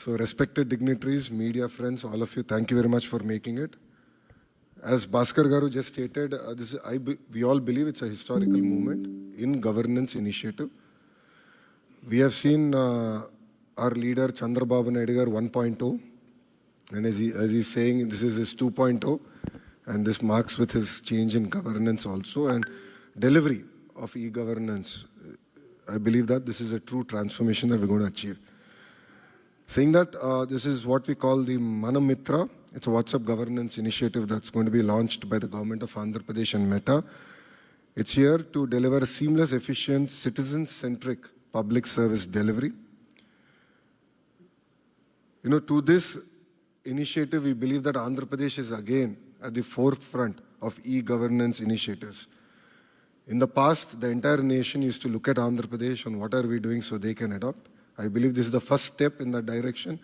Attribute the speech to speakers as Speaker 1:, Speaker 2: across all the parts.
Speaker 1: So, respected dignitaries, media friends, all of you, thank you very much for making it. As Bhaskar Garu just stated, uh, this is, I, be- we all believe it's a historical movement in governance initiative. We have seen uh, our leader Chandrababu Naidu Garu 1.0, and as, he, as he's saying, this is his 2.0, and this marks with his change in governance also and delivery of e-governance. I believe that this is a true transformation that we're going to achieve. Saying that, uh, this is what we call the Manamitra. It's a WhatsApp governance initiative that's going to be launched by the government of Andhra Pradesh and Meta. It's here to deliver seamless, efficient, citizen-centric public service delivery. You know, to this initiative, we believe that Andhra Pradesh is again at the forefront of e-governance initiatives. In the past, the entire nation used to look at Andhra Pradesh and what are we doing so they can adopt. I believe this is the first step in that direction.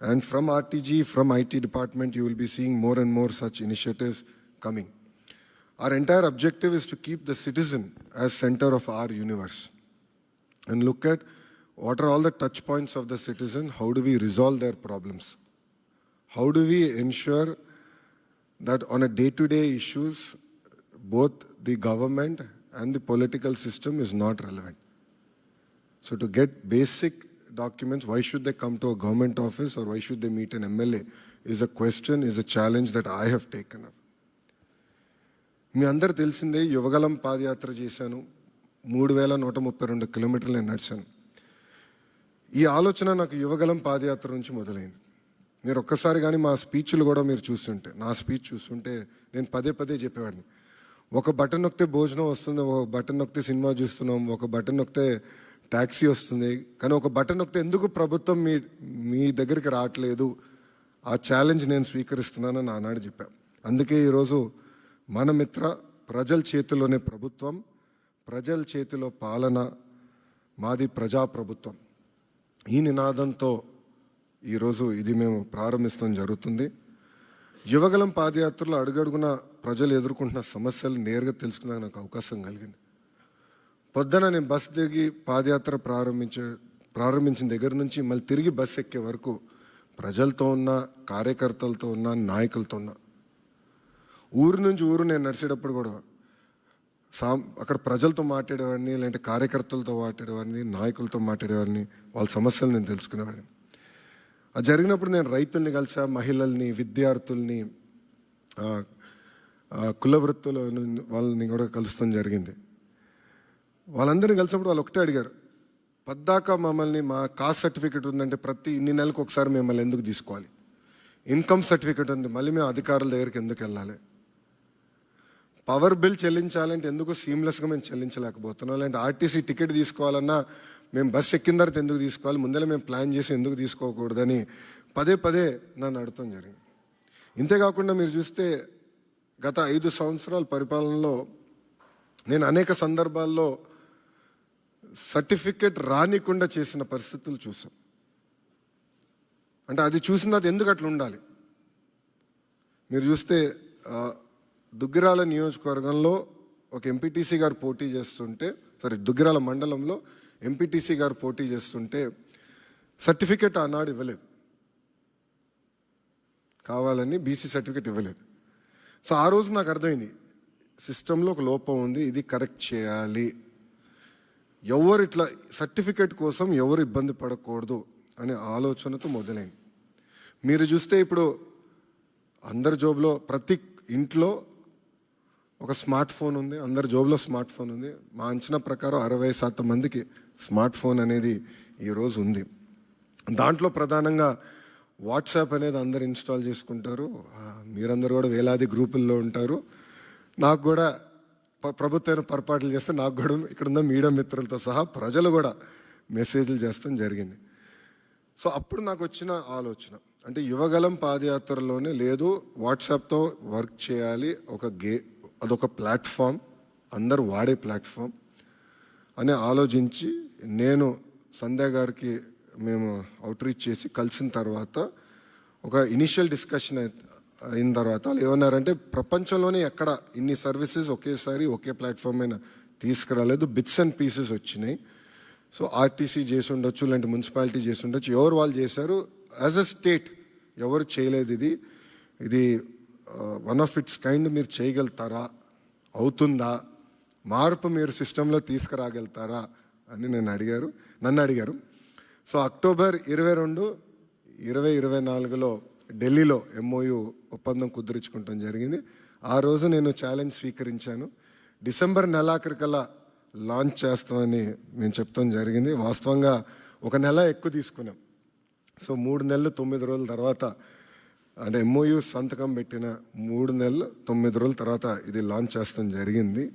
Speaker 1: And from RTG, from IT department, you will be seeing more and more such initiatives coming. Our entire objective is to keep the citizen as center of our universe and look at what are all the touch points of the citizen, how do we resolve their problems? How do we ensure that on a day-to-day issues, both the government and the political system is not relevant? So to get basic documents, why should they come to a government office or why should they meet an MLA is a question, is a challenge that I have taken up. మీ అందరు తెలిసిందే యువగలం పాదయాత్ర చేశాను. మూడు వేల నూట ముప్పై రెండు కిలోమీటర్లు నేను నడిచాను. ఈ ఆలోచన నాకు యువగలం పాదయాత్ర నుంచి మొదలైంది. మీరు ఒక్కసారి కానీ మా స్పీచ్లు కూడా మీరు చూస్తుంటే నా స్పీచ్ చూస్తుంటే నేను పదే పదే చెప్పేవాడిని. ఒక బటన్ నొక్కితే భోజనం వస్తుంది ఒక బటన్ నొక్కితే సినిమా చూస్తున్నాం ఒక బటన్ నొక్కితే ట్యాక్సీ వస్తుంది. కానీ ఒక బటన్ నొక్కితే ఎందుకు ప్రభుత్వం మీ మీ దగ్గరికి రావట్లేదు? ఆ ఛాలెంజ్ నేను స్వీకరిస్తున్నానని ఆనాడు చెప్పా. అందుకే ఈరోజు మన మిత్ర ప్రజల చేతిలోనే ప్రభుత్వం ప్రజల చేతిలో పాలన మాది ప్రజాప్రభుత్వం. ఈ నినాదంతో ఈరోజు ఇది మేము ప్రారంభిస్తాం జరుగుతుంది. యువగలం పాదయాత్రలో అడుగడుగున ప్రజలు ఎదుర్కొంటున్న సమస్యలు నేరుగా తెలుసుకునే నాకు అవకాశం కలిగింది. పొద్దున నేను బస్ దిగి పాదయాత్ర ప్రారంభించే ప్రారంభించిన దగ్గర నుంచి మళ్ళీ తిరిగి బస్ ఎక్కే వరకు ప్రజలతో ఉన్న కార్యకర్తలతో ఉన్న నాయకులతో ఉన్న ఊరు నుంచి ఊరు నేను నడిచేటప్పుడు కూడా సా అక్కడ ప్రజలతో మాట్లాడేవాడిని లేదంటే కార్యకర్తలతో మాట్లాడేవాడిని నాయకులతో మాట్లాడేవాడిని వాళ్ళ సమస్యలు నేను తెలుసుకునేవాడిని. అది జరిగినప్పుడు నేను రైతుల్ని కలిసా మహిళల్ని విద్యార్థుల్ని కుల వృత్తుల వాళ్ళని కూడా కలుస్తాం జరిగింది. వాళ్ళందరినీ కలిసినప్పుడు వాళ్ళు ఒకటే అడిగారు పద్దాక మమ్మల్ని మా కాస్ట్ సర్టిఫికేట్ ఉందంటే ప్రతి ఇన్ని నెలలకు ఒకసారి మిమ్మల్ని ఎందుకు తీసుకోవాలి? ఇన్కమ్ సర్టిఫికేట్ ఉంది మళ్ళీ మేము అధికారుల దగ్గరికి ఎందుకు వెళ్ళాలి? పవర్ బిల్ చెల్లించాలంటే ఎందుకు సీమ్లెస్గా మేము చెల్లించలేకపోతున్నాం? లేదంటే ఆర్టీసీ టికెట్ తీసుకోవాలన్నా మేము బస్ ఎక్కిన తర్వాత ఎందుకు తీసుకోవాలి? ముందర మేము ప్లాన్ చేసి ఎందుకు తీసుకోకూడదని పదే పదే నన్ను అడగటం జరిగింది. ఇంతేకాకుండా మీరు చూస్తే గత ఐదు సంవత్సరాల పరిపాలనలో నేను అనేక సందర్భాల్లో సర్టిఫికెట్ రానికుండా చేసిన పరిస్థితులు చూసాం. అంటే అది చూసిన ఎందుకు అట్లా ఉండాలి? మీరు చూస్తే దుగ్గిరాల నియోజకవర్గంలో ఒక ఎంపీటీసీ గారు పోటీ చేస్తుంటే సారీ దుగ్గిరాల మండలంలో ఎంపీటీసీ గారు పోటీ చేస్తుంటే సర్టిఫికేట్ ఆనాడు ఇవ్వలేదు. కావాలని బీసీ సర్టిఫికేట్ ఇవ్వలేదు. సో ఆ రోజు నాకు అర్థమైంది సిస్టంలో ఒక లోపం ఉంది ఇది కరెక్ట్ చేయాలి. ఎవరు ఇట్లా సర్టిఫికేట్ కోసం ఎవరు ఇబ్బంది పడకూడదు అనే ఆలోచనతో మొదలైంది. మీరు చూస్తే ఇప్పుడు అందరి జోబులో ప్రతి ఇంట్లో ఒక స్మార్ట్ ఫోన్ ఉంది అందరి జోబులో స్మార్ట్ ఫోన్ ఉంది. మా అంచనా ప్రకారం అరవై శాతం మందికి స్మార్ట్ ఫోన్ అనేది ఈరోజు ఉంది. దాంట్లో ప్రధానంగా వాట్సాప్ అనేది అందరు ఇన్స్టాల్ చేసుకుంటారు. మీరందరూ కూడా వేలాది గ్రూపుల్లో ఉంటారు. నాకు కూడా ప్రభుత్వం పొరపాట్లు చేస్తే నాకు కూడా ఇక్కడ ఉన్న మీడియా మిత్రులతో సహా ప్రజలు కూడా మెసేజ్లు చేస్తాం జరిగింది. సో అప్పుడు నాకు వచ్చిన ఆలోచన. అంటే యువగలం పాదయాత్రలోనే లేదు వాట్సాప్తో వర్క్ చేయాలి ఒక గే అదొక ప్లాట్ఫామ్ అందరు వాడే ప్లాట్ఫామ్ అని ఆలోచించి నేను సంధ్య గారికి మేము అవుట్రీచ్ చేసి కలిసిన తర్వాత ఒక ఇనిషియల్ డిస్కషన్ అయిన తర్వాత వాళ్ళు ఏమన్నారంటే ప్రపంచంలోనే ఎక్కడ ఇన్ని సర్వీసెస్ ఒకేసారి ఒకే ప్లాట్ఫామ్ అయినా తీసుకురాలేదు బిట్స్ అండ్ పీసెస్ వచ్చినాయి. సో ఆర్టీసీ చేసి ఉండొచ్చు లేదంటే మున్సిపాలిటీ చేసి ఉండొచ్చు. ఎవరు వాళ్ళు చేశారు? యాజ్ అ స్టేట్ ఎవరు చేయలేదు ఇది. ఇది వన్ ఆఫ్ ఇట్స్ కైండ్ మీరు చేయగలుగుతారా? అవుతుందా? మార్పు మీరు సిస్టంలో తీసుకురాగలుగుతారా? అని నేను అడిగారు. నన్ను అడిగారు. సో అక్టోబర్ ఇరవై రెండు ఇరవై ఇరవై నాలుగులో ఢిల్లీలో ఎంఓయు ఒప్పందం కుదుర్చుకుంటాం జరిగింది. ఆ రోజు నేను ఛాలెంజ్ స్వీకరించాను. డిసెంబర్ నెలాఖరికల్లా లాంచ్ చేస్తామని నేను చెప్తాం జరిగింది. వాస్తవంగా ఒక నెల ఎక్కువ తీసుకున్నాం. సో మూడు నెలలు తొమ్మిది రోజుల తర్వాత అంటే ఎంఓయు సంతకం పెట్టిన మూడు నెలలు తొమ్మిది రోజుల తర్వాత ఇది లాంచ్ చేస్తాం జరిగింది.